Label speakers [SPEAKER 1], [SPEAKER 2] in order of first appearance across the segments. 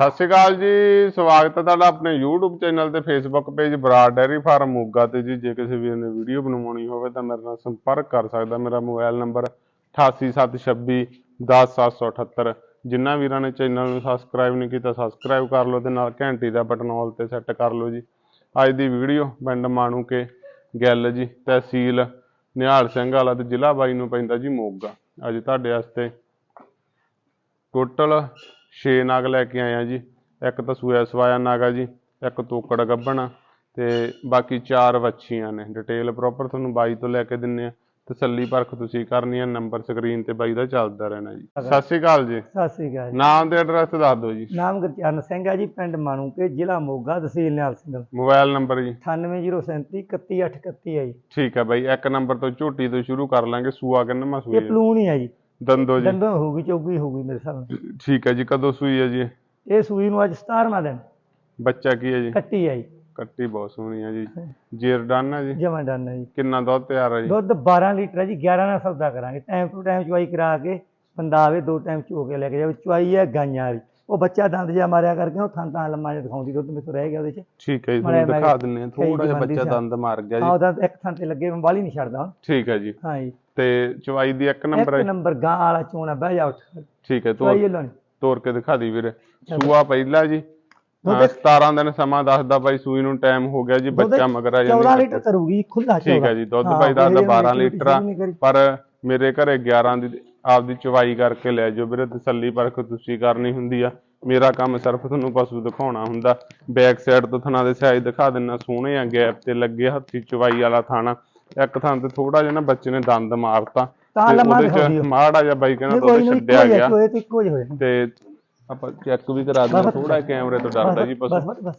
[SPEAKER 1] ਸਤਿ ਸ਼੍ਰੀ ਅਕਾਲ ਜੀ, ਸਵਾਗਤ ਹੈ ਤੁਹਾਡਾ ਆਪਣੇ YouTube ਚੈਨਲ ਤੇ Facebook page Brar dairy farm Moga ਤੇ ਜੀ। ਜੇ ਕਿਸੇ ਵੀਰ ਨੇ ਵੀਡੀਓ ਬਣਵਾਉਣੀ ਹੋਵੇ ਤਾਂ ਮੇਰੇ ਨਾਲ ਸੰਪਰਕ ਕਰ ਸਕਦਾ। ਮੇਰਾ ਮੋਬਾਈਲ ਨੰਬਰ 8876 10778 ਜਿਨ੍ਹਾਂ ਵੀਰਾਂ ਨੇ ਚੈਨਲ ਨੂੰ ਸਬਸਕ੍ਰਾਈਬ ਨਹੀਂ ਕੀਤਾ ਸਬਸਕ੍ਰਾਈਬ ਕਰ ਲਓ ਤੇ ਨਾਲ ਘੰਟੀ ਦਾ ਬਟਨ ਆਲ ਤੇ ਸੈੱਟ ਕਰ ਲਓ ਜੀ। ਅੱਜ ਦੀ ਵੀਡੀਓ ਪਿੰਡ ਮਾਣੂ ਕੇ ਗੱਲ ਜੀ, ਤਹਿਸੀਲ ਨਿਹਾਲ ਸਿੰਘ ਵਾਲਾ ਤੇ ਜ਼ਿਲ੍ਹਾ ਬਾਈ ਨੂੰ ਪੈਂਦਾ ਜੀ ਮੋਗਾ। ਅੱਜ ਤੁਹਾਡੇ ਵਾਸਤੇ ਟੋਟਲ 6 ਨਗ ਲੈ ਕੇ ਆਏ ਆ ਜੀ। ਇੱਕ ਤਾਂ ਸੂਆ ਸਵਾਇਆ ਨਗ ਆ ਜੀ ਇੱਕ ਤੋਕੜ ਗੱਭਣ ਆ ਤੇ ਬਾਕੀ ਚਾਰ ਵੱਛੀਆਂ ਨੇ। ਡਿਟੇਲ ਪ੍ਰੋਪਰ ਤੁਹਾਨੂੰ ਬਾਈ ਤੋਂ ਲੈ ਕੇ ਦਿੰਨੇ ਆ। ਤਸੱਲੀ ਪਰਖ ਤੁਸੀਂ ਕਰਨੀ ਆ ਨੰਬਰ ਸਕਰੀਨ ਤੇ ਬਾਈ ਦਾ ਚੱਲਦਾ ਰਹਿਣਾ ਜੀ। ਸਤਿ ਸ਼੍ਰੀ ਅਕਾਲ ਜੀ।
[SPEAKER 2] ਸਤਿ ਸ੍ਰੀ ਅਕਾਲ ਜੀ।
[SPEAKER 1] ਨਾਮ ਤੇ ਐਡਰੈਸ ਦੱਸ ਦਿਓ ਜੀ।
[SPEAKER 2] ਨਾਮ ਗੁਰਚਰਨ ਸਿੰਘ ਹੈ ਜੀ ਪਿੰਡ ਮਾਣੂਕੇ ਜ਼ਿਲ੍ਹਾ ਮੋਗਾ ਤਹਿਸੀਲ ਨਿਹਾਲ ਸਿੰਘ।
[SPEAKER 1] ਮੋਬਾਈਲ ਨੰਬਰ ਜੀ।
[SPEAKER 2] 98037 31831 ਹੈ ਜੀ।
[SPEAKER 1] ਠੀਕ ਹੈ ਬਾਈ ਇੱਕ ਨੰਬਰ ਤੋਂ ਝੋਟੀ ਤੋਂ ਸ਼ੁਰੂ ਕਰ ਲਾਂਗੇ ਸੂਆ ਕਿੰਨਾ ਸੂਈ
[SPEAKER 2] ਇਹ ਪਲੂਣ ਹੀ ਹੈ ਜੀ।
[SPEAKER 1] ਦੰਦੋ ਜੀ।
[SPEAKER 2] ਦੰਦੋਂ ਹੋਊਗੀ ਚੌਗੀ ਹੋਊਗੀ ਮੇਰੇ ਹਿਸਾਬ ਨਾਲ।
[SPEAKER 1] ਠੀਕ ਹੈ ਜੀ ਕਦੋਂ ਸੂਈ ਹੈ ਜੀ? ਇਹ?
[SPEAKER 2] ਇਹ ਸੂਈ ਨੂੰ ਅੱਜ 17ਵਾਂ ਦਿਨ।
[SPEAKER 1] ਬੱਚਾ ਕੀ ਹੈ ਜੀ?
[SPEAKER 2] ਕੱਟੀ ਹੈ ਜੀ
[SPEAKER 1] ਕੱਟੀ ਬਹੁਤ ਸੋਹਣੀ ਹੈ ਜੀ। ਜੇਰ ਡਨ ਹੈ ਜੀ?
[SPEAKER 2] ਜਮਾਂ ਡਨ ਹੈ ਜੀ।
[SPEAKER 1] ਕਿੰਨਾ ਦੁੱਧ ਤਿਆਰ ਹੈ ਜੀ?
[SPEAKER 2] ਦੁੱਧ 12 ਲੀਟਰ ਹੈ ਜੀ 11 ਨਾਲ ਸੌਦਾ ਕਰਾਂਗੇ। ਟਾਈਮ ਟੂ ਟਾਈਮ ਚੁਆਈ ਕਰਾ ਕੇ ਬੰਦਾ ਆਵੇ ਦੋ ਟਾਈਮ ਚੋ ਕੇ ਲੈ ਕੇ ਜਾਵੇ। ਚੁਆਈ ਹੈ ਗਾਈਆਂ ਵਾਲੀ। ਉਹ ਬੱਚਾ ਦੰਦ ਜਿਹਾ ਮਾਰਿਆ ਕਰਕੇ ਉਹ ਥਾਂ ਥਾਂ ਲੰਮਾ ਜਿਹਾ ਦਿਖਾਉਂਦੀ ਦੁੱਧ ਤੋਂ ਰਹਿ ਗਿਆ ਉਹਦੇ ਚ।
[SPEAKER 1] ਠੀਕ ਹੈ ਜੀ ਤੁਹਾਨੂੰ ਦਿਖਾ ਦਿੰਨੇ ਆ ਥੋੜਾ ਜਿਹਾ ਬੱਚਾ। ਦੰਦ ਮਾਰ ਗਿਆ
[SPEAKER 2] ਹਾਂ
[SPEAKER 1] ਜੀ
[SPEAKER 2] ਉਹਦਾ ਇੱਕ ਥਾਂ ਤੇ ਲੱਗੇ ਮੈਂ ਬਾਲੀ ਨਹੀਂ ਛੱਡਦਾ।
[SPEAKER 1] ਠੀਕ ਹੈ ਜੀ।
[SPEAKER 2] ਹਾਂ ਜੀ।
[SPEAKER 1] ਤੇ ਚਵਾਈ ਦੀ ਇੱਕ ਨੰਬਰ
[SPEAKER 2] ਇੱਕ
[SPEAKER 1] ਹੈ
[SPEAKER 2] ਨੰਬਰ ਗਾਂ ਵਾਲਾ ਚੋਣਾ ਬਹਿ ਜਾ ਉੱਠ।
[SPEAKER 1] ਠੀਕ ਹੈ ਤੋਰ ਤੋਰ ਕੇ ਦਿਖਾ ਦੀ ਵੀਰੇ। ਸੂਆ ਪਹਿਲਾ ਜੀ।
[SPEAKER 2] ਦੁੱਧ-
[SPEAKER 1] ਹਾਂ, 17 ਦਿਨ ਸਮਾਂ ਦੱਸਦਾ ਬਾਈ ਸੂਈ ਨੂੰ ਟਾਈਮ ਹੋ ਗਿਆ ਜੀ ਬੱਚਾ ਮਗਰ ਆ
[SPEAKER 2] 14
[SPEAKER 1] ਜਾਂਦੀ
[SPEAKER 2] ਲੀਟਰ ਕਰੂਗੀ ਖੁੱਲਾ
[SPEAKER 1] ਠੀਕ ਹੈ ਜੀ ਦੁੱਧ ਬਾਈ ਦਾ 12 ਲੀਟਰ ਆ। ਪਰ ਮੇਰੇ ਘਰੇ 11 ਦੀ ਆਪਦੀ ਚਵਾਈ ਕਰਕੇ ਲੈ ਜਾਓ ਵੀਰੇ ਤਸੱਲੀ ਪਰਖ ਤੁਸੀਂ ਕਰਨੀ ਹੁੰਦੀ ਆ। ਮੇਰਾ ਕੰਮ ਸਿਰਫ ਤੁਹਾਨੂੰ ਪਸ਼ੂ ਦਿਖਾਉਣਾ ਹੁੰਦਾ। ਬੈਕ ਸਾਈਡ ਤੋਂ ਥਣਾ ਦੇ ਸਾਈਜ਼ ਦਿਖਾ ਦਿੰਨਾ ਸੋਹਣੇ ਆ ਗੈਪ ਤੇ ਲੱਗੇ ਹੱਥੀ ਚਵਾਈ ਵਾਲਾ ਥਾਣਾ। ਇੱਕ ਥਾਂ ਤੇ ਥੋੜਾ ਜਿਹਾ ਨਾ ਬੱਚੇ ਨੇ ਦੰਦ ਮਾਰਤਾ।
[SPEAKER 2] ਤਾਂ
[SPEAKER 1] ਤੇ
[SPEAKER 2] ਲੰਮਾ
[SPEAKER 1] ਉਹਦੇ ਚ। ਮਾੜਾ ਜਿਹਾ ਬਾਈ ਕਹਿੰਦਾ
[SPEAKER 2] ਨਹੀਂ
[SPEAKER 1] ਛੱਡਿਆ ਗਿਆ।
[SPEAKER 2] ਤੇ
[SPEAKER 1] ਤੇ ਆਪਾਂ ਚੈੱਕ ਵੀ ਕਰਾ ਦਿੰਦੇ ਥੋੜਾ ਕੈਮਰੇ ਤੋਂ ਡਰਦਾ ਜੀ ਪਸ਼ੂ।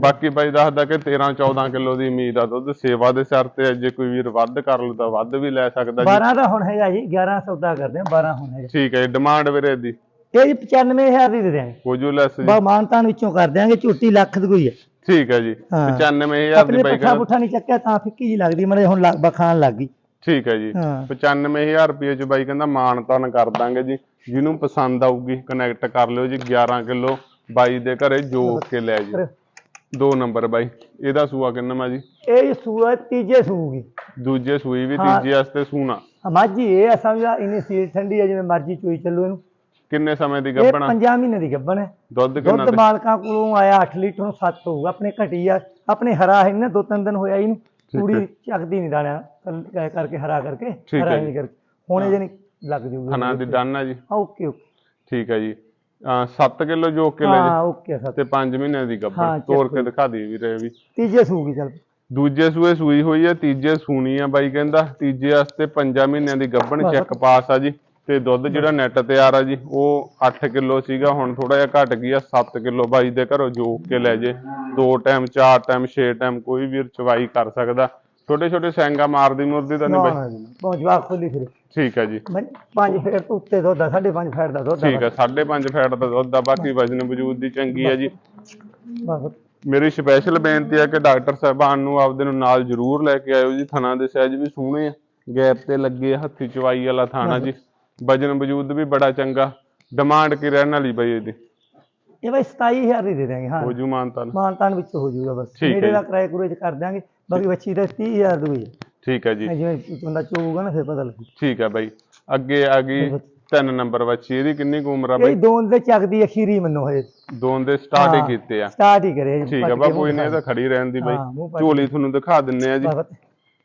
[SPEAKER 1] ਬਾਕੀ ਬਾਈ ਦੱਸਦਾ ਕਿ 13 14 ਕਿਲੋ ਦੀ ਉਮੀਦ ਆ ਦੁੱਧ ਸੇਵਾ ਦੇ ਸਿਰ ਤੇ ਜੇ ਕੋਈ ਵੀਰ ਵੱਧ ਕਰ ਲੂ ਤਾਂ ਵੱਧ ਵੀ ਲੈ ਸਕਦਾ ਜੀ।
[SPEAKER 2] 12 ਦਾ ਹੁਣ ਹੈਗਾ ਜੀ 11 ਸੌਦਾ ਕਰਦੇ ਆ 12 ਹੁਣ ਹੈਗਾ।
[SPEAKER 1] ਠੀਕ ਹੈ ਡਿਮਾਂਡ ਵੀਰੇ ਦੀ।
[SPEAKER 2] ਇਹ ਜੀ 95000 ਦੀ ਦੇ ਦਿਆਂਗੇ।
[SPEAKER 1] ਹੋ ਜੂ।
[SPEAKER 2] ਬਾ ਮਾਨਤਾਨ ਵਿੱਚੋਂ ਕਰ ਦਿਆਂਗੇ ਝੂਟੀ ਲੱਖ ਦੀ ਕੋਈ ਹੈ।
[SPEAKER 1] ਠੀਕ ਹੈ ਜੀ
[SPEAKER 2] ਹਾਂ।
[SPEAKER 1] 95000
[SPEAKER 2] ਆਪਣੇ
[SPEAKER 1] ਦੀ ਬਾਈ
[SPEAKER 2] ਪੱਠਾ ਪੁੱਠਾ ਨਹੀਂ ਚੱਕਿਆ ਤਾਂ ਫਿੱਕੀ ਜੀ ਲੱਗਦੀ ਮੜੇ ਹੁਣ ਬਖਾਣ ਲੱਗ ਗਈ।
[SPEAKER 1] ਠੀਕ ਹੈ ਜੀ
[SPEAKER 2] ਹਾਂ।
[SPEAKER 1] 95000 ਰੁਪਏ ਚ ਬਾਈ ਕਹਿੰਦਾ ਮਾਨ ਤਾਨ ਕਰ ਦਾਂਗੇ ਜੀ ਜਿਹਨੂੰ ਪਸੰਦ ਆਊਗੀ ਕਨੈਕਟ ਕਰ ਲਿਓ ਜੀ 11 ਕਿਲੋ। ਬਾਈ ਦੇ ਘਰੇ ਜੋਕ ਕੇ ਲੈ ਜੀ। ਦੋ ਨੰਬਰ ਬਾਈ। ਇਹਦਾ ਸੂਆ ਕਿੰਨਾ ਜੀ?
[SPEAKER 2] ਇਹ ਸੂਆ ਤੀਜੇ ਸੂਗੀ।
[SPEAKER 1] ਦੂਜੇ ਸੂਈ ਵੀ
[SPEAKER 2] ਹਾਂ।
[SPEAKER 1] ਤੀਜੇ ਵਾਸਤੇ ਸੂਣਾ।
[SPEAKER 2] ਮਾਝੀ ਇਹ ਸਮਝਾ ਇਨੀ ਸੀਲ ਠੰਡੀ ਹੈ ਜਿਵੇਂ ਮਰਜ਼ੀ ਚੋਈ ਚੱਲੂ ਇਹਨੂੰ।
[SPEAKER 1] ਕਿੰਨੇ ਸਮੇਂ ਦੀ
[SPEAKER 2] ਇਹ
[SPEAKER 1] ਗੱਭਣਾ
[SPEAKER 2] 5 ਮਹੀਨੇ ਦੀ ਗੱਭਣ ਹੈ।
[SPEAKER 1] ਦੁੱਧ ਕਿੰਨਾ
[SPEAKER 2] ਦੁੱਧ ਮਾਲਕਾਂ ਕੋਲੋਂ ਆਇਆ 8 ਲੀਟਰ ਨੂੰ 7 ਹੋਊਗਾ। ਆਪਣੇ ਘਟੀ ਆ ਆਪਣੇ ਹਰਾ ਹੈ ਨਾ ਦੋ ਤਿੰਨ ਦਿਨ ਹੋਇਆ ਇਹਨੂੰ ਪੂਰੀ ਚੱਕਦੀ ਨਹੀਂ ਦਾਣਾ ਕਰ- ਕਰਕੇ ਹਰਾ ਕਰਕੇ ਹਰਾ
[SPEAKER 1] ਹੈ
[SPEAKER 2] ਨਹੀਂ ਕਰਕੇ। ਹੁਣ ਇਹ ਜਣੀ ਲੱਗ ਜੂਗੀ।
[SPEAKER 1] ਥਣਾ ਦੀ ਡਨ ਜੀ।
[SPEAKER 2] Okay okay.
[SPEAKER 1] ਠੀਕ ਹੈ ਜੀ। 7 ਕਿਲੋ ਜੋਕ ਕੇ ਲੈ ਜੀ
[SPEAKER 2] ਹਾਂ ਓਕੇ ਸਰ
[SPEAKER 1] ਤੇ 5 ਮਹੀਨੇ ਦੀ ਗੱਭਣ ਤੋੜ ਕੇ ਦਿਖਾ ਦੀ ਵੀਰੇ ਵੀ।
[SPEAKER 2] ਤੀਜੇ ਸੂਗੀ ਚੱਲ।
[SPEAKER 1] ਦੂਜੇ ਸੂਏ ਸੂਈ ਹੋਈ ਹੈ ਤੀਜੇ ਸੂਣੀ ਆ ਬਾਈ ਕਹਿੰਦਾ। ਤੀਜੇ ਵਾਸਤੇ 5 ਮਹੀਨਿਆਂ ਦੀ ਗੱਭਣ
[SPEAKER 2] ਬਸ।
[SPEAKER 1] ਚੈੱਕ ਪਾਸ ਆ ਜੀ। ਤੇ ਦੁੱਧ ਜਿਹੜਾ ਨੈਟ ਤਿਆਰ ਆ ਜੀ ਉਹ 8 ਕਿਲੋ ਸੀਗਾ ਹੁਣ ਥੋੜਾ ਜਿਹਾ ਘਟ ਗਿਆ 7 ਕਿਲੋ ਬਾਈ ਦੇ ਘਰੋਂ ਜੋਕ ਕੇ ਲੈ ਜੇ। ਦੋ ਟਾਈਮ ਚਾਰ ਟਾਈਮ ਛੇ ਟਾਈਮ ਕੋਈ ਵੀਰ ਚਵਾਈ ਕਰ ਸਕਦਾ। ਛੋਟੇ ਛੋਟੇ ਸੈਂਗਾ ਮਾਰਦੀ ਮੁਰਦੀ ਤਾਂ ਨਹੀਂ ਬਾਈ?
[SPEAKER 2] ਬਹੁਤ ਜਵਾਕ ਖੋਲੀ ਫਿਰ।
[SPEAKER 1] ਠੀਕ ਹੈ ਜੀ।
[SPEAKER 2] ਮੈਂ ਪੰਜ ਫੇਰ ਤੋਂ ਉੱਤੇ ਦੁੱਧ ਆ, ਸਾਢੇ ਪੰਜ ਫੇਰ ਦਾ ਦੁੱਧ ਆ
[SPEAKER 1] ਠੀਕ ਹੈ 5.5 ਫੈਟ ਦਾ ਦੁੱਧ ਆ ਬਾਕੀ ਵਜਨ ਵਜੂਦ ਦੀ ਚੰਗੀ ਆ ਜੀ। ਮੇਰੀ ਸਪੈਸ਼ਲ ਬੇਨਤੀ ਹੈ ਕਿ ਡਾਕਟਰ ਸਾਹਿਬਾਨ ਨੂੰ ਆਪਦੇ ਨੂੰ ਨਾਲ ਜ਼ਰੂਰ ਲੈ ਕੇ ਆਇਓ ਜੀ ਥਣਾ ਦੇ ਸਾਈਜ਼ ਵੀ ਸੋਹਣੇ ਆ ਗੈਪ ਤੇ ਲੱਗੇ ਹੱਥੀ ਚਵਾਈ ਵਾਲਾ ਥਾਣਾ ਜੀ। ਵਜਨ ਵਜੂਦ ਵੀ ਬੜਾ ਚੰਗਾ ਡਿਮਾਂਡ ਕੀ ਰਹਿਣ ਵਾਲੀ ਬਈ ਇਹਦੀ?
[SPEAKER 2] ਇਹ ਬਈ 27000 ਦੀ ਦੇ ਦਾਂਗੇ ਹਾਂ।
[SPEAKER 1] ਹੋ ਜੂ ਮਾਨਤਾ
[SPEAKER 2] ਮਾਨਤਾਨ ਵਿੱਚ ਹੋ ਜਾਊਗਾ ਬਸ।
[SPEAKER 1] ਹੈ
[SPEAKER 2] ਨੇੜੇ ਦਾ। ਕਿਰਾਏ ਕੁਰੇ ਚ ਕਰ ਦਿਆਂਗੇ ਬਾਕੀ ਬੱਚੀ ਦਾ 30000 ਦੀ ਹੋਈ ਹੈ।
[SPEAKER 1] ਠੀਕ ਹੈ ਜੀ।
[SPEAKER 2] ਜਿਵੇਂ ਬੰਦਾ ਚੋਊਗਾ ਨਾ ਫਿਰ ਪਤਾ ਲੱਗੂ।
[SPEAKER 1] ਠੀਕ ਹੈ ਬਾਈ। ਅੱਗੇ ਆ ਗਈ ਤਿੰਨ ਨੰਬਰ ਬੱਚੀ ਇਹਦੀ ਕਿੰਨੀ ਕੁ ਉਮਰ ਆ
[SPEAKER 2] ਇਹ
[SPEAKER 1] ਬਾਈ
[SPEAKER 2] ਦੋਨ ਦੇ ਚੱਕਦੀ ਅਖੀਰੀ ਮੰਨੋ ਹਜੇ।
[SPEAKER 1] ਦੋਨ ਦੇ ਸਟਾਰਟ ਹੀ
[SPEAKER 2] ਹਾਂ।
[SPEAKER 1] ਕੀਤੇ ਆ।
[SPEAKER 2] ਸਟਾਰਟ ਹੀ ਕਰੇ
[SPEAKER 1] ਠੀਕ ਹੈ ਬਾ ਕੋਈ ਨਹੀਂ ਇਹ ਤਾਂ ਖੜੀ ਰਹਿਣ ਦੀ ਬਾਈ।
[SPEAKER 2] ਹਾਂ,
[SPEAKER 1] ਝੋਲੀ ਤੁਹਾਨੂੰ ਦਿਖਾ ਦਿੰਨੇ ਆ ਜੀ।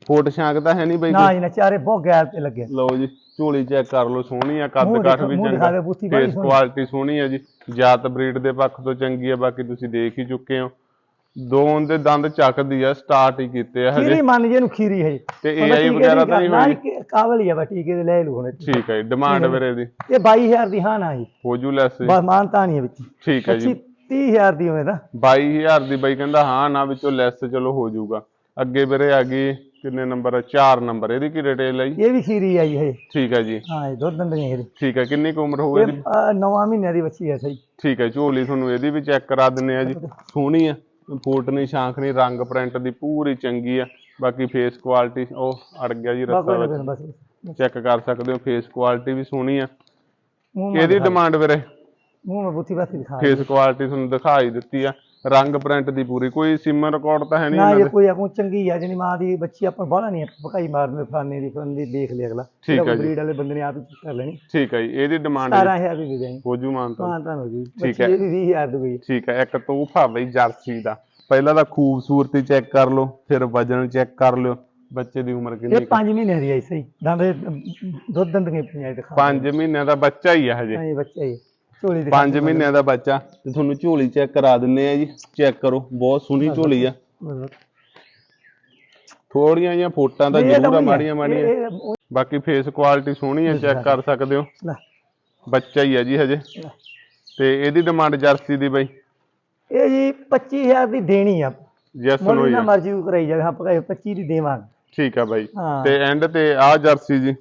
[SPEAKER 1] ਫੋਟ ਛਾਂਕ ਤਾਂ ਹੈ ਨਹੀਂ ਬਾਈ
[SPEAKER 2] ਨਾ ਜੀ ਨਾ ਚਾਰੇ ਬਹੁਤ ਗੈਰ ਤੇ ਲੱਗੇ।
[SPEAKER 1] ਲਓ ਜੀ। ਝੋਲੀ ਚੈੱਕ ਕਰ ਲਓ ਸੋਹਣੀ ਆ ਕੱਦ
[SPEAKER 2] ਮੂੰਹ ਦੇਖੋ,
[SPEAKER 1] ਵੀ
[SPEAKER 2] ਮੂੰਹ
[SPEAKER 1] ਚੰਗਾ।
[SPEAKER 2] ਦੇ, ਬੂਥੀ ਬੜੀ
[SPEAKER 1] ਫੇਸ
[SPEAKER 2] ਸੋਹਣੀ।
[SPEAKER 1] ਕੁਆਲਿਟੀ ਸੋਹਣੀ ਆ ਜੀ। ਜਾਤ ਬਰੀਡ ਦੇ ਪੱਖ ਤੋਂ ਚੰਗੀ ਆ ਬਾਕੀ ਤੁਸੀਂ ਦੇਖ ਹੀ ਚੁੱਕੇ ਹੋ। ਦੋਨ ਦੇ ਦੰਦ ਚੱਕਦੀ ਆ ਸਟਾਰਟ ਹੀ ਕੀਤੇ ਆ ਹਜੇ।
[SPEAKER 2] ਖੀਰੀ ਮੰਨ ਜੇ ਨੂੰ ਖੀਰੀ ਹੈ
[SPEAKER 1] ਤੇ AI ਵਗੈਰਾ ਤਾਂ ਨਹੀਂ ਹੋਈ?
[SPEAKER 2] ਕਾਬਲ ਹੀ ਆ ਬਸ ਟੀਕੇ ਦੇ ਲੈ ਲੂ ਹੁਣ
[SPEAKER 1] ਠੀਕ ਹੈ ਡਿਮਾਂਡ ਵੀਰੇ ਦੀ।
[SPEAKER 2] ਇਹ 22000 ਦੀ ਹਾਂ ਨਾ ਜੀ।
[SPEAKER 1] ਹੋ ਜੂ ਲੈਸ ਜੀ।
[SPEAKER 2] ਬਸ ਮਾਨਤਾ ਨਹੀਂ ਹੈ ਵਿੱਚ।
[SPEAKER 1] ਠੀਕ ਹੈ ਜੀ।
[SPEAKER 2] 30000 ਦੀ ਹੋਵੇ ਨਾ।
[SPEAKER 1] 22000 ਦੀ ਬਾਈ ਕਹਿੰਦਾ ਹਾਂ ਨਾ ਵਿੱਚੋਂ ਲੈਸ ਚਲੋ ਹੋ ਜਾਊਗਾ ਅੱਗੇ ਵੀਰੇ ਆ ਗਈ ਕਿੰਨੇ ਨੰਬਰ 4 ਨੰਬਰ। ਇਹਦੀ ਕੀ ਡਿਟੇਲ ਹੈ ਜੀ
[SPEAKER 2] ਇਹ ਵੀ ਖੀਰੀ ਆ ਜੀ ਇਹ।
[SPEAKER 1] ਠੀਕ ਹੈ ਜੀ।
[SPEAKER 2] ਹਾਂ ਇਹ ਦੁੱਧ ਦਿੰਦੇ ਨੇ ਇਹਦੇ
[SPEAKER 1] ਠੀਕ ਹੈ ਕਿੰਨੀ ਕੁ ਉਮਰ
[SPEAKER 2] ਇਹ
[SPEAKER 1] ਇਹਦੀ?
[SPEAKER 2] ਅਹ, ਨੌਵਾਂ ਮਹੀਨਿਆਂ ਦੀ ਬੱਚੀ ਹੈ ਸਹੀ।
[SPEAKER 1] ਠੀਕ ਹੈ ਝੋਲੀ ਤੁਹਾਨੂੰ ਇਹਦੀ ਵੀ ਚੈੱਕ ਕਰਾ ਦਿੰਨੇ ਆ ਜੀ। ਸੋਹਣੀ ਆ ਫੋਟ ਨਹੀਂ ਸ਼ਾਂਖ ਨਹੀਂ ਰੰਗ ਪ੍ਰਿੰਟ ਦੀ ਪੂਰੀ ਚੰਗੀ ਆ। ਬਾਕੀ ਫੇਸ ਕੁਆਲਿਟੀ ਉਹ ਅੜ ਗਿਆ ਜੀ ਰਸਤਾ ਵਿੱਚ। ਚੈੱਕ ਕਰ ਸਕਦੇ ਹੋ ਫੇਸ ਕੁਆਲਿਟੀ ਵੀ ਸੋਹਣੀ ਆ। ਇਹਦੀ ਡਿਮਾਂਡ ਵੀਰੇ?
[SPEAKER 2] ਮੂੰਹ ਮੈਂ ਬੁੱਤੀ ਬਾਤੀ ਦਿਖਾ।
[SPEAKER 1] ਫੇਸ ਕੁਆਲਿਟੀ ਤੁਹਾਨੂੰ ਦਿਖਾਈ ਦਿੱਤੀ ਆ। ਰੰਗ ਪ੍ਰਿੰਟ ਦੀ ਪੂਰੀ ਕੋਈ ਸਿਮ ਰਿਕਾਰਡ ਤਾਂ ਹੈ ਨਹੀਂ
[SPEAKER 2] ਨਾ ਇਹ ਕੋਈ ਆਪੂ ਚੰਗੀ ਆ ਜਣੀ ਮਾਂ ਦੀ ਬੱਚੀ ਆਪਾਂ ਬਾਹਲਾ ਨਹੀਂ ਭਕਾਈ ਮਾਰਦੇ ਫਲਾਣੇ ਦੀ ਫਲਾਣੇ ਦੀ ਦੇਖ ਲਿਆ ਅਗਲਾ।
[SPEAKER 1] ਠੀਕ ਹੈ ਜੀ।
[SPEAKER 2] ਬਰੀਡ ਵਾਲੇ ਬੰਦੇ ਨੇ ਆਪ ਹੀ ਕਰ ਲੈਣੀ।
[SPEAKER 1] ਠੀਕ ਹੈ ਜੀ ਇਹਦੀ ਡਿਮਾਂਡ
[SPEAKER 2] 17000 ਦੀ ਦੇ ਦੇਣੀ।
[SPEAKER 1] ਹੋਜੂ ਮਾਨਤਾ
[SPEAKER 2] ਹਾਂ ਤਾਂ। ਹੋ ਜੀ।
[SPEAKER 1] ਠੀਕ ਹੈ।
[SPEAKER 2] ਇਹ ਵੀ 20000 ਦੀ ਹੋਈ।
[SPEAKER 1] ਠੀਕ ਹੈ ਇੱਕ ਤੋਹਫਾ ਬਈ ਜਰਸੀ ਦਾ। ਪਹਿਲਾਂ ਤਾਂ ਖੂਬਸੂਰਤੀ ਚੈੱਕ ਕਰ ਲਓ ਫਿਰ ਵਜਨ ਚੈੱਕ ਕਰ ਲਿਓ। ਬੱਚੇ ਦੀ ਉਮਰ ਕਿੰਨੀ
[SPEAKER 2] ਇਹ 5 ਮਹੀਨੇ ਦੀ ਆਈ ਸਹੀ। ਦੰਦ ਦੁੱਧ ਦੰਦ ਨਹੀਂ ਪੰਜਾਈ ਦਿਖਾ
[SPEAKER 1] 5 ਮਹੀਨਿਆਂ ਦਾ ਬੱਚਾ ਹੀ ਆ ਹਜੇ।
[SPEAKER 2] ਹਾਂ ਬੱਚਾ ਹੀ ਝੋਲੀ ਦਿਖਾ
[SPEAKER 1] 5 ਮਹੀਨਿਆਂ ਦਾ ਬੱਚਾ ਤੇ ਤੁਹਾਨੂੰ ਝੋਲੀ ਚੈੱਕ ਕਰਾ ਦਿੰਨੇ ਆ ਜੀ। ਚੈੱਕ ਕਰੋ ਬਹੁਤ ਸੋਹਣੀ ਝੋਲੀ ਆ। ਥੋੜੀਆਂ ਜਿਹੀਆਂ ਫੋਟਾਂ ਤਾਂ ਜ਼ਰੂਰ ਆ ਮਾੜੀਆਂ ਮਾੜੀਆਂ। ਬਾਕੀ ਫੇਸ ਕੁਆਲਿਟੀ ਸੋਹਣੀ ਆ ਚੈੱਕ ਕਰ ਸਕਦੇ ਹੋ। ਬੱਚਾ ਹੀ ਆ ਜੀ ਹਜੇ। ਤੇ ਇਹਦੀ ਡਿਮਾਂਡ ਜਰਸੀ ਦੀ ਬਈ।
[SPEAKER 2] ਇਹ ਜੀ 25000 ਦੀ ਦੇਣੀ ਆ।
[SPEAKER 1] ਯੈਸ ਨੋ ਜੀ
[SPEAKER 2] ਮਰਜ਼ੀ ਉਹ ਕਰਾਈ ਜਾਵੇ ਆਪਾਂ 25 ਦੀ ਦੇਵਾਂਗੇ।
[SPEAKER 1] ਠੀਕ ਆ ਬਾਈ। ਤੇ ਐਂਡ ਤੇ ਆ ਜਰਸੀ ਜੀ।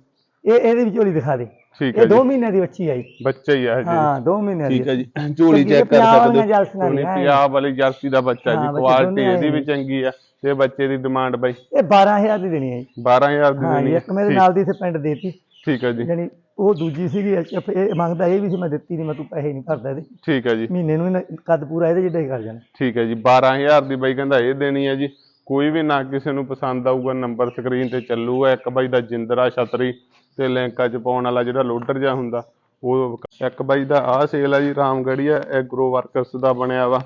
[SPEAKER 2] ਇਹ ਇਹਦੀ ਵੀ ਝੋਲੀ ਦਿਖਾ ਦੇ।
[SPEAKER 1] ਠੀਕ ਹੈ
[SPEAKER 2] ਇਹ 2
[SPEAKER 1] ਜੀ।
[SPEAKER 2] ਮਹੀਨੇ ਦੀ ਬੱਚੀ ਆਈ
[SPEAKER 1] ਬੱਚਾ ਹੀ ਆ ਹਜੇ
[SPEAKER 2] ਹਾਂ 2 ਮਹੀਨੇ ਦੀ।
[SPEAKER 1] ਠੀਕ ਹੈ ਜੀ। ਝੋਲੀ ਚੈੱਕ ਕਰ ਸਕਦੇ ਹੋ।
[SPEAKER 2] ਨੇ, ਐਂ।
[SPEAKER 1] ਪੰਜਾਬ ਵਾਲੀ ਜਰਸੀ ਦਾ ਬੱਚਾ
[SPEAKER 2] ਹਾਂ,
[SPEAKER 1] ਜੀ ਕੁਆਲਿਟੀ ਇਹਦੀ ਵੀ। ਚੰਗੀ ਆ ਤੇ ਬੱਚੇ ਦੀ ਡਿਮਾਂਡ ਬਾਈ।
[SPEAKER 2] ਇਹ 12000 ਦੀ ਦੇਣੀ ਹੈ ਜੀ।
[SPEAKER 1] 12000 ਦੀ
[SPEAKER 2] ਹਾਂ
[SPEAKER 1] ਦੇਣੀ
[SPEAKER 2] ਇੱਕ ਮੇਰੇ ਨਾਲ ਦੀ ਇੱਥੇ ਪਿੰਡ ਦੇਤੀ
[SPEAKER 1] ਠੀਕ ਹੈ ਜੀ।
[SPEAKER 2] ਜਾਣੀ ਉਹ ਦੂਜੀ ਸੀਗੀ ਇਹ ਮੰਗਦਾ ਇਹ ਵੀ ਸੀ ਮੈਂ ਦਿੱਤੀ ਨਹੀਂ ਮੈਂ ਤੂੰ ਪੈਸੇ ਨਹੀਂ ਭਰਦਾ ਇਹਦੇ।
[SPEAKER 1] ਠੀਕ ਹੈ ਜੀ।
[SPEAKER 2] ਮਹੀਨੇ ਨੂੰ ਕੱਦ ਪੂਰਾ ਇਹਦੇ ਜਿੱਡਾ ਹੀ ਕਰ ਜਾਣਾ।
[SPEAKER 1] ਠੀਕ ਹੈ ਜੀ। 12000 ਦੀ ਬਾਈ ਕਹਿੰਦਾ ਇਹ ਦੇਣੀ ਹੈ ਜੀ। ਕੋਈ ਵੀ ਨਾ ਕਿਸੇ ਨੂੰ ਪਸੰਦ ਆਊਗਾ ਨੰਬਰ ਸਕਰੀਨ ਤੇ ਚੱਲੂਗਾ। ਇੱਕ ਬਾਈ ਦਾ ਜਿੰਦਰਾ ਛਤਰੀ। ਤੇ ਲਿੰਕਾਂ ਚ ਪਾਉਣ ਵਾਲਾ ਜਿਹੜਾ ਲੋਡਰ ਜਿਹਾ ਹੁੰਦਾ ਉਹ ਇੱਕ ਬਾਈ ਦਾ ਆਹ ਸੇਲ ਆ ਜੀ ਰਾਮਗੜੀਆ ਐਗਰੋ ਵਰਕਰਸ ਦਾ ਬਣਿਆ ਵਾ।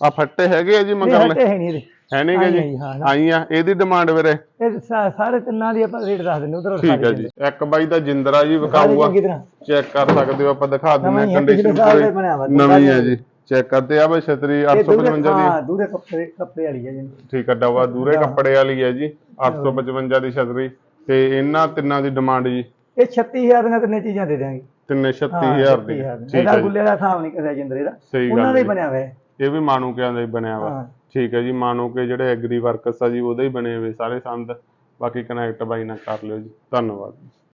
[SPEAKER 1] ਆ ਫੱਟੇ ਹੈਗੇ ਆ ਜੀ
[SPEAKER 2] ਹਟੇ ਹੈ ਨਹੀਂ ਇਹਦੇ।
[SPEAKER 1] ਹੈ ਨਹੀਂਗੇ
[SPEAKER 2] ਆਈ
[SPEAKER 1] ਜੀ?
[SPEAKER 2] ਆਈ,
[SPEAKER 1] ਆ ਇਹਦੀ ਡਿਮਾਂਡ ਵੀਰੇ?
[SPEAKER 2] ਇਹ ਸਾਰੇ ਤਿੰਨਾਂ ਦੀ ਆਪਾਂ ਰੇਟ ਦੱਸ ਦਿੰਦੇ ਉਧਰ
[SPEAKER 1] ਠੀਕ ਹੈ ਜੀ। ਇੱਕ ਬਾਈ ਦਾ ਜਿੰਦਰਾ ਜੀ ਵਿਕਾਊਗਾ। ਚੈੱਕ ਕਰ ਸਕਦੇ ਹੋ ਆਪਾਂ ਦਿਖਾ ਦਿੰਦੇ
[SPEAKER 2] ਆ,
[SPEAKER 1] ਕੰਡੀਸ਼ਨ
[SPEAKER 2] ਵਾ,
[SPEAKER 1] ਨਵੀਂ ਹੈ ਜੀ। ਚੈੱਕ ਕਰਦੇ ਆ ਬਈ ਛਤਰੀ
[SPEAKER 2] ਇਹ ਦੂਰੇ
[SPEAKER 1] 855 ਦੀ।
[SPEAKER 2] ਹਾਂ ਦੂਰੇ ਕੱਪੜੇ ਕੱਪੜੇ ਵਾਲੀ ਹੈ ਜੀ।
[SPEAKER 1] ਠੀਕ ਹੈ ਡਵਾ ਦੂਰੇ ਕੱਪੜੇ ਵਾਲੀ ਹੈ ਜੀ 855 ਦੀ ਛਤਰੀ। ਤੇ ਇਹਨਾਂ ਤਿੰਨਾਂ ਦੀ ਡਿਮਾਂਡ ਜੀ?
[SPEAKER 2] ਇਹ 36000 ਦੀਆਂ ਤਿੰਨੇ ਚੀਜ਼ਾਂ ਦੇ ਦਿਆਂਗੇ।
[SPEAKER 1] ਤਿੰਨੇ
[SPEAKER 2] ਹਾਂ,
[SPEAKER 1] 36000 ਦੀ।
[SPEAKER 2] 36,000
[SPEAKER 1] ਠੀਕ ਹੈ
[SPEAKER 2] ਗੁੱਲੇ ਦਾ ਹਿਸਾਬ ਨਹੀਂ ਕਰਿਆ ਜਿੰਦਰੇ ਦਾ। ਉਹਨਾਂ ਦਾ ਹੀ ਬਣਿਆ ਹੋਇਆ।
[SPEAKER 1] ਇਹ। ਵੀ ਮਾਨੂਕਿਆਂ ਦਾ ਹੀ ਬਣਿਆ ਵਾ। ਠੀਕ ਹੈ ਜੀ ਮਾਨੂਕੇ ਜਿਹੜੇ ਐਗਰੀ ਵਰਕਰਸ ਆ ਜੀ ਉਹਦੇ ਹੀ ਬਣੇ ਹੋਏ ਸਾਰੇ ਸੰਦ। ਬਾਕੀ ਕਨੈਕਟ ਬਾਈ ਨਾਲ ਕਰ ਲਿਓ ਜੀ। ਧੰਨਵਾਦ।